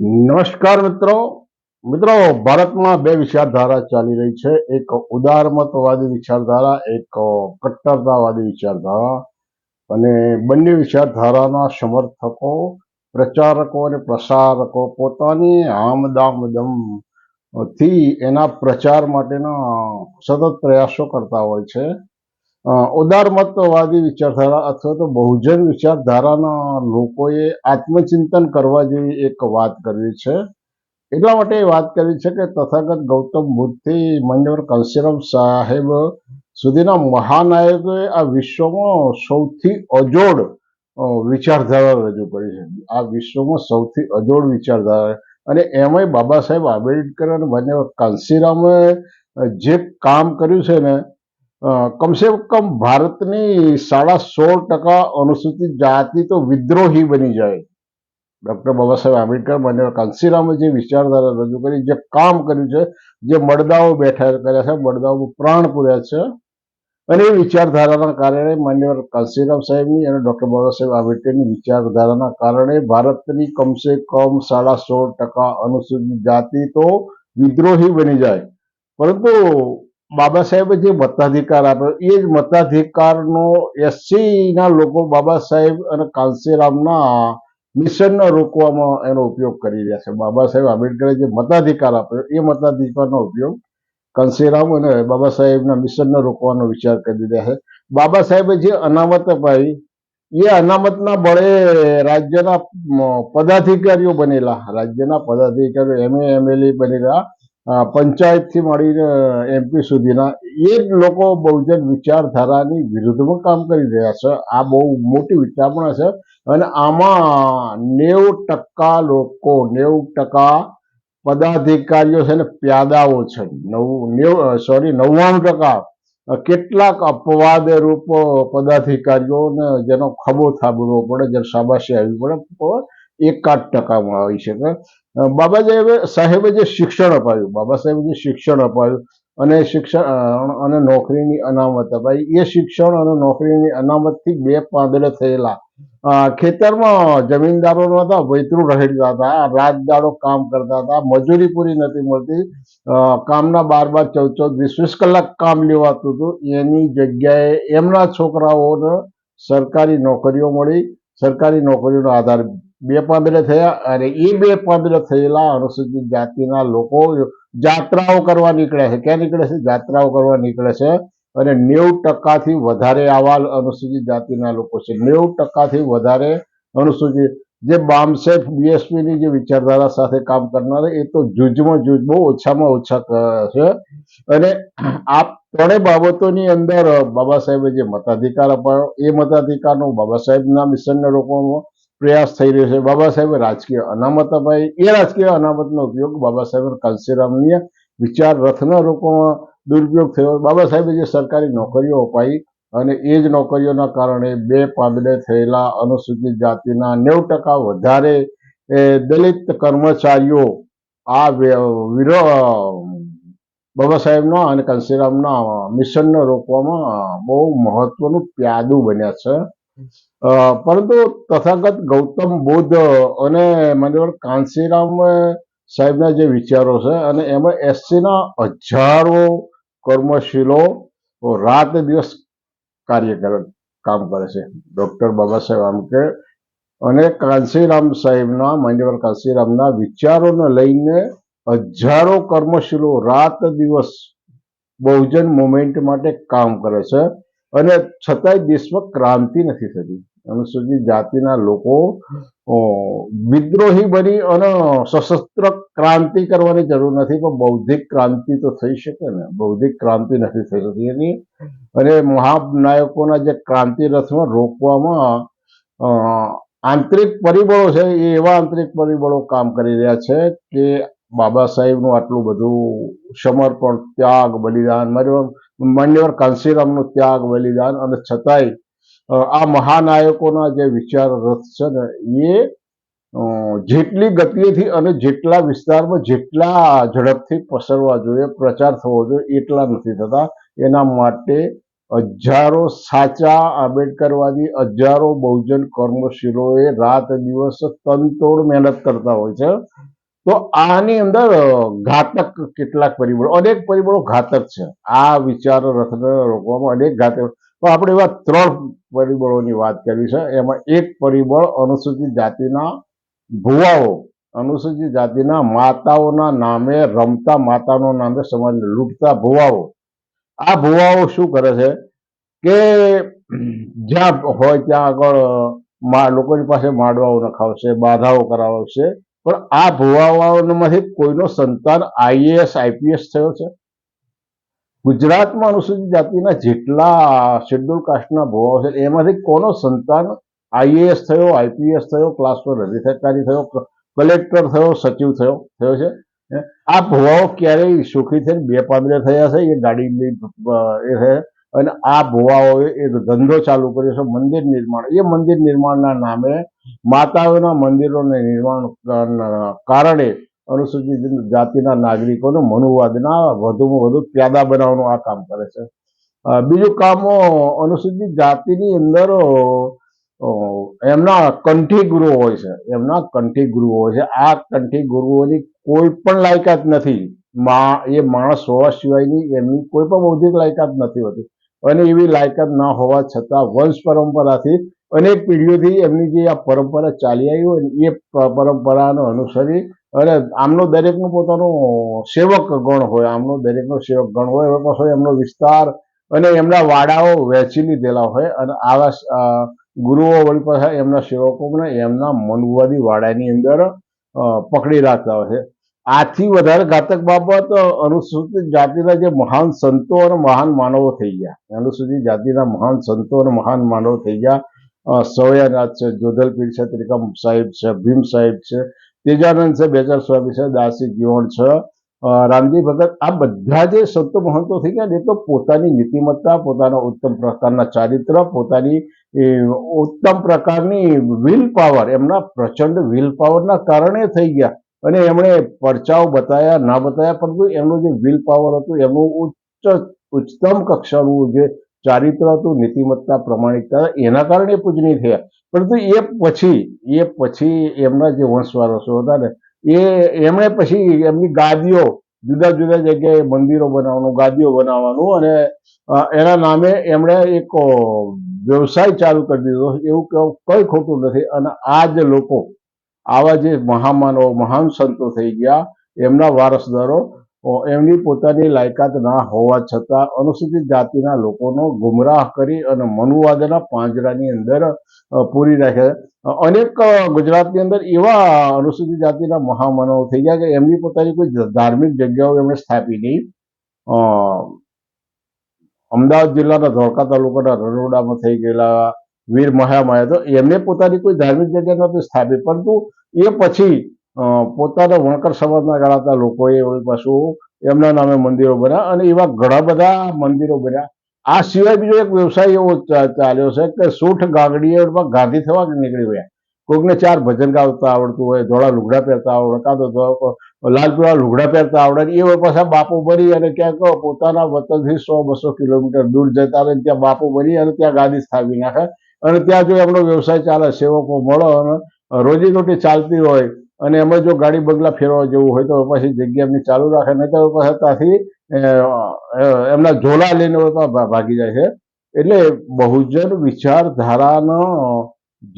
નમસ્કાર મિત્રો. મિત્રો, ભારતમાં બે વિચારધારા ચાલી રહી છે. એક ઉદારમતવાદી વિચારધારા, એક કટ્ટરતાવાદી વિચારધારા. અને બંને વિચારધારાના સમર્થકો, પ્રચારકો અને પ્રસારકો પોતાની આમદામદમથી એના પ્રચાર માટેના સતત પ્રયાસો કરતા હોય છે. ઉદારમતવાદી વિચારધારા અથવા તો બહુજન વિચારધારાના લોકોએ આત્મચિંતન કરવા જેવી એક વાત કરવી છે. એટલા માટે એ વાત કરી છે કે તથાગત ગૌતમ બુદ્ધથી મંડળ કંસીરામ સાહેબ સુધીના મહાનાયકોએ આ વિશ્વમાં સૌથી અજોડ વિચારધારા રજૂ કરી છે. આ વિશ્વમાં સૌથી અજોડ વિચારધારા. અને એમાંય બાબા સાહેબ આંબેડકર અને બંને કાંસીરામે જે કામ કર્યું છે ને કમસે કમ ભારતની સાડા સોળ ટકા અનુસૂચિત જાતિ તો વિદ્રોહી બની જાય. ડૉક્ટર બાબા સાહેબ આંબેડકર મને કાંસીરામે જે વિચારધારા રજૂ કરી, જે કામ કર્યું છે, જે મડદાઓ બેઠા કર્યા છે મડદાઓ પ્રાણ પૂર્યા છે. અને એ વિચારધારાના કારણે માન્યવર કાંસીરામ સાહેબની અને ડૉક્ટર બાબા સાહેબ આંબેડકરની વિચારધારાના કારણે ભારતની કમસે કમ સાડા સોળ ટકા અનુસૂચિત જાતિ તો વિદ્રોહી બની જાય. પરંતુ બાબા સાહેબે જે મતાધિકાર આપ્યો, એ જ મતાધિકારનો એસસીના લોકો બાબા સાહેબ અને કાંસીરામના મિશનને રોકવામાં એનો ઉપયોગ કરી રહ્યા છે. બાબા સાહેબ આંબેડકરે જે મતાધિકાર આપ્યો, એ મતાધિકારનો ઉપયોગ કંસીરામ અને બાબા સાહેબના મિશનને રોકવાનો વિચાર કરી રહ્યા છે. બાબા સાહેબે જે અનામત અપાઈ, એ અનામતના બળે રાજ્યના પદાધિકારીઓ બનેલા, રાજ્યના પદાધિકારીઓ, એમએ, એમએલએ બનેલા પંચાયતથી મળીને એમપી સુધીના એ જ લોકો બહુજન વિચારધારાની વિરુદ્ધમાં કામ કરી રહ્યા છે. આ બહુ મોટી વિચારણા છે અને આમાં નેવું ટકા લોકો, નેવું ટકા પદાધિકારીઓ છે ને પ્યાદાઓ છે. નવ, નેવ સોરી નવ્વાણું ટકા. કેટલાક અપવાદ રૂપ પદાધિકારીઓને જેનો ખબો થાબડવો પડે, જેને શાબાશી આવવી પડે એકાદ ટકામાં આવી શકે. બાબા સાહેબે સાહેબે જે શિક્ષણ અપાયું બાબા સાહેબે જે શિક્ષણ અપાયું અને શિક્ષણ અને નોકરીની અનામત અપાઈ. એ શિક્ષણ અને નોકરીની અનામતથી બે પાંદડે થયેલા. ખેતરમાં જમીનદારો હતા, વૈતરું રહેતા હતા રાત દાડો કામ કરતા હતા, મજૂરી પૂરી નથી મળતી. કામના બાર બાર ચૌદ ચૌદ વીસ વીસ કલાક કામ લેવાતું હતું. એની જગ્યાએ એમના છોકરાઓને સરકારી નોકરીઓ મળી. સરકારી નોકરીનો આધાર બે પાંદડે થયા અને એ બે પાંદડે થયેલા અનુસૂચિત જાતિના લોકો જાત્રાઓ કરવા નીકળે છે. ક્યાં નીકળે છે? જાત્રાઓ કરવા નીકળે છે અને નેવું ટકાથી વધારે આવા અનુસૂચિત જાતિના લોકો છે. નેવું ટકાથી વધારે અનુસૂચિત જે બામસેફ બીએસપીની જે વિચારધારા સાથે કામ કરનાર એ તો જૂજમાં જૂજ બહુ ઓછામાં ઓછા છે. અને આ ત્રણેય બાબતોની અંદર બાબા સાહેબે જે મતાધિકાર અપાયો એ મતાધિકારનો બાબા સાહેબના મિશનને રોકવામાં પ્રયાસ થઈ રહ્યો છે. બાબા સાહેબે, રાજકીય અનામત અપાઈ એ રાજકીય અનામતનો ઉપયોગ બાબા સાહેબ કાંસીરામની વિચાર રથના રોકવામાં દુરુપયોગ થયો. બાબા સાહેબે જે સરકારી નોકરીઓ અપાઈ અને એ જ નોકરીઓના કારણે બે પાંદડે થયેલા અનુસૂચિત જાતિના નેવું ટકા વધારે દલિત કર્મચારીઓ આ વિરો, બાબા સાહેબના અને કાંસીરામના મિશનને રોકવામાં બહુ મહત્વનું પ્યાદું બન્યા છે. પરંતુ તથાગત ગૌતમ બુદ્ધ અને માન્યવર કાંસીરામ સાહેબના જે વિચારો છે અને એમાં એસસીના હજારો કર્મશીલો રાત દિવસ કાર્ય કરે, કામ કરે છે. ડૉક્ટર બાબા સાહેબ આંબેડકર અને કાંસીરામ સાહેબના માન્યવર કાંસીરામના વિચારોને લઈને હજારો કર્મશીલો રાત દિવસ બહુજન મુવમેન્ટ માટે કામ કરે છે. અને છતાંય દેશમાં ક્રાંતિ નથી થતી. અનુસૂચિત જાતિના લોકો વિદ્રોહી બની અને સશસ્ત્ર ક્રાંતિ કરવાની જરૂર નથી, પણ બૌદ્ધિક ક્રાંતિ તો થઈ શકે ને. બૌદ્ધિક ક્રાંતિ નથી થઈ શકતી એની. અને મહાનાયકોના જે ક્રાંતિ રથમાં રોકવામાં આંતરિક પરિબળો છે, એ એવા આંતરિક પરિબળો કામ કરી રહ્યા છે કે બાબા સાહેબનું આટલું બધું સમર્પણ, ત્યાગ, બલિદાન માન્યવર માન્યવર કાંસીરામનું ત્યાગ બલિદાન અને છતાંય આ મહાનાયકોના જે વિચાર છે ને, એ જેટલી ગતિએથી અને જેટલા વિસ્તારમાં જેટલા ઝડપથી પસરવા જોઈએ, પ્રચાર થવો જોઈએ, એટલા નથી થતા. એના માટે હજારો સાચા આંબેડકરવાદી, હજારો બહુજન કર્મશીલોએ રાત દિવસ તનતોડ મહેનત કરતા હોય છે. તો આની અંદર ઘાતક કેટલાક પરિબળો, અનેક પરિબળો ઘાતક છે. આ વિચાર રથને રોકવામાં અનેક ઘાતક. તો આપણે એવા ત્રણ પરિબળોની વાત કરવી છે. એમાં એક પરિબળ અનુસૂચિત જાતિના ભુવાઓ, અનુસૂચિત જાતિના માતાઓના નામે રમતા માતાનો નામે સમાજને લૂંટતા ભુવાઓ. આ ભુવાઓ શું કરે છે? કે જ્યાં હોય ત્યાં આગળ લોકોની પાસે માડવાઓ નખાવશે, બાધાઓ કરાવશે પણ આ ભુવાઓમાંથી કોઈનો સંતાન આઈએએસ, આઈપીએસ થયો છે? ગુજરાતમાં અનુસૂચિત જાતિના જેટલા શેડ્યુલ કાસ્ટના ભુવાઓ છે, એમાંથી કોનો સંતાન આઈએએસ થયો, આઈપીએસ થયો ક્લાસ વન અધિકારી થયો કલેક્ટર થયો, સચિવ થયો થયો છે? આ ભુવાઓ ક્યારેય સુખી થઈને બે પાંદડે થયા છે? એ ગાડી એ છે? અને આ ભુવાઓએ એક ધંધો ચાલુ કર્યો છે, મંદિર નિર્માણ. એ મંદિર નિર્માણના નામે માતાઓના મંદિરોને નિર્માણ કારણે અનુસૂચિત જાતિના નાગરિકોને મનુવાદના વધુમાં વધુ પ્યાદા બનાવવાનું આ કામ કરે છે. બીજું કામ અનુસૂચિત જાતિની અંદર એમના કંઠી ગુરુઓ હોય છે. એમના કંઠી ગુરુઓ હોય છે. આ કંઠી ગુરુઓની કોઈ પણ લાયકાત નથી. એ માણસ હોવા સિવાયની એમની કોઈ પણ બૌદ્ધિક લાયકાત નથી હોતી. અને એવી લાયકાત ના હોવા છતાં વંશ પરંપરાથી અનેક પેઢીઓથી એમની જે આ પરંપરા ચાલી આવી હોય એ પરંપરાનો પરંપરાને અનુસરી અને આમનો દરેકનો પોતાનો સેવક ગણ હોય, આમનો દરેકનો સેવક ગણ હોય હવે પાછો એમનો વિસ્તાર અને એમના વાડાઓ વહેંચી લીધેલા હોય અને આવા ગુરુઓ વળી પાછા એમના સેવકોને એમના મનવાદી વાડાની અંદર પકડી રાખતા હોય છે. આથી વધારે ઘાતક બાબત અનુસૂચિત જાતિના જે મહાન સંતો અને મહાન માનવો થઈ ગયા. અનુસૂચિત જાતિના મહાન સંતો અને મહાન માનવો થઈ ગયા. સવયાનાથ છે, જોધલપીર છે, ત્રિકમ સાહેબ છે, ભીમ સાહેબ છે, તેજાનંદ છે બેચર સ્વામી છે, દાસી જીવણ છે. રામજી ભગત, આ બધા જે સંતો મહંતો થઈ ગયા એ તો પોતાની નીતિમત્તા, પોતાના ઉત્તમ પ્રકારના ચારિત્ર, પોતાની ઉત્તમ પ્રકારની વિલ પાવર, એમના પ્રચંડ વિલ પાવરના કારણે થઈ ગયા. અને એમણે પરચાઓ બતાવ્યા ના બતાવ્યા પરંતુ એમનું જે વિલ પાવર હતું, એમનું ઉચ્ચ, ઉચ્ચતમ કક્ષાનું જે ચારિત્ર હતું, નીતિમત્તા, પ્રમાણિકતા, એના કારણે પૂજનીય થયા. પરંતુ એ પછી એ પછી એમના જે વંશવારસો હતા ને, એ, એમણે પછી એમની ગાદીઓ, જુદા જુદા જગ્યાએ મંદિરો બનાવવાનું, ગાદીઓ બનાવવાનું અને એના નામે એમણે એક વ્યવસાય ચાલુ કરી દીધો. એવું કંઈ ખોટું નથી. અને આ જે લોકો આવા જે મહામાનવો, મહાન સંતો થઈ ગયા, એમના વારસદારો એમની પોતાની લાયકાત ના હોવા છતાં અનુસૂચિત જાતિના લોકોનો ગુમરાહ કરી અને મનુવાદના પાંજરાની અંદર પૂરી રાખ્યા અનેક ગુજરાતની અંદર એવા અનુસૂચિત જાતિના મહામાનવો થઈ ગયા કે એમની પોતાની કોઈ ધાર્મિક જગ્યાઓ એમણે સ્થાપી નહીં. અમદાવાદ જિલ્લાના ધોળકા તાલુકાના રરોડામાં થઈ ગયેલા વીર મહામાયા તો એમને પોતાની કોઈ ધાર્મિક જગ્યા નહોતી સ્થાપી પરંતુ એ પછી પોતાના વણકર સમાજના ગણાતા લોકોએ પાછું એમના નામે મંદિરો બન્યા અને એવા ઘણા બધા મંદિરો બન્યા આ સિવાય બીજો એક વ્યવસાય એવો ચાલ્યો છે કે સૂઠ ગાગડીઓમાં ગાંધી થવા નીકળી ગયા. કોઈકને ચાર ભજન ગાવતા આવડતું હોય, ધોળા લુગડા પહેરતા આવડે, કાં તો લાલ પીળા લુગડા પહેરતા આવડે એ પાછા બાપુ ભરી અને ક્યાંક પોતાના વતનથી સો બસો કિલોમીટર દૂર જતા ને ત્યાં બાપુ બની અને ત્યાં ગાદી સ્થાપી નાખે. અને ત્યાં જો એમનો વ્યવસાય ચાલે, સેવકો મળે અને રોજીરોટી ચાલતી હોય અને એમાં જો ગાડી બંગલા ફેરવા જેવું હોય તો પછી જગ્યા એમની ચાલુ રાખે નહીં તો પછી ત્યાંથી એમના ઝોલા લઈને ભાગી જાય છે. એટલે બહુજન વિચારધારાનો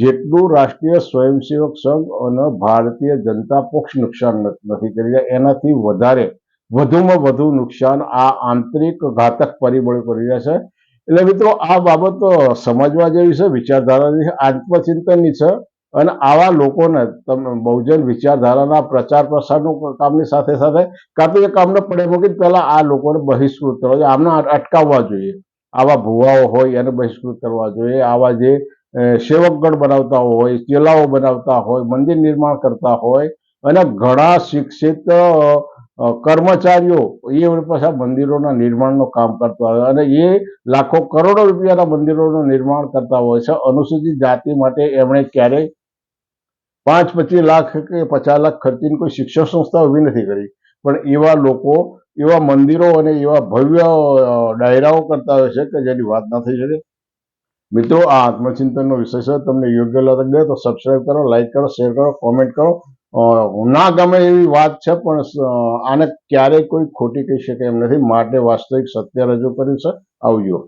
જેટલું રાષ્ટ્રીય સ્વયંસેવક સંઘ અને ભારતીય જનતા પક્ષ નુકસાન નથી કરી રહ્યા, એનાથી વધારે, વધુમાં વધુ નુકસાન આ આંતરિક ઘાતક પરિબળો કરી રહ્યા છે. એટલે મિત્રો, આ બાબત સમજવા જેવી છે, વિચારધારાની છે, આત્મચિંતનની છે. અને આવા લોકોને તમે બહુજન વિચારધારાના પ્રચાર પ્રસારનું કામની સાથે સાથે કાં તો એ કામને પડે મૂકીને પહેલાં આ લોકોને બહિષ્કૃત કરવા જોઈએ. આમને અટકાવવા જોઈએ. આવા ભુવાઓ હોય એને બહિષ્કૃત કરવા જોઈએ. આવા જે સેવકગણ બનાવતા હોય, ચેલાઓ બનાવતા હોય, મંદિર નિર્માણ કરતા હોય. અને ઘણા શિક્ષિત કર્મચારીઓ, એ પાછા મંદિરોના નિર્માણનું કામ કરતા હોય અને એ લાખો કરોડો રૂપિયાના મંદિરોનું નિર્માણ કરતા હોય છે. અનુસૂચિત જાતિ માટે એમણે ક્યારેય પાંચ, પચીસ લાખ કે પચાસ લાખ ખર્ચીને કોઈ શિક્ષણ સંસ્થા ઊભી નથી કરી. પણ એવા લોકો, એવા મંદિરો અને એવા ભવ્ય ડાયરાઓ કરતા હોય છે કે જેની વાત ના થઈ શકે. મિત્રો, આ આત્મચિંતનનો વિષય છે. તમને યોગ્ય લાગે તો સબસ્ક્રાઈબ કરો લાઈક કરો શેર કરો કોમેન્ટ કરો. ના ગમે એવી વાત છે, પણ આને ક્યારેય કોઈ ખોટી કહી શકે એમ નથી. માટે વાસ્તવિક સત્ય રજૂ કર્યું છે. આવજો.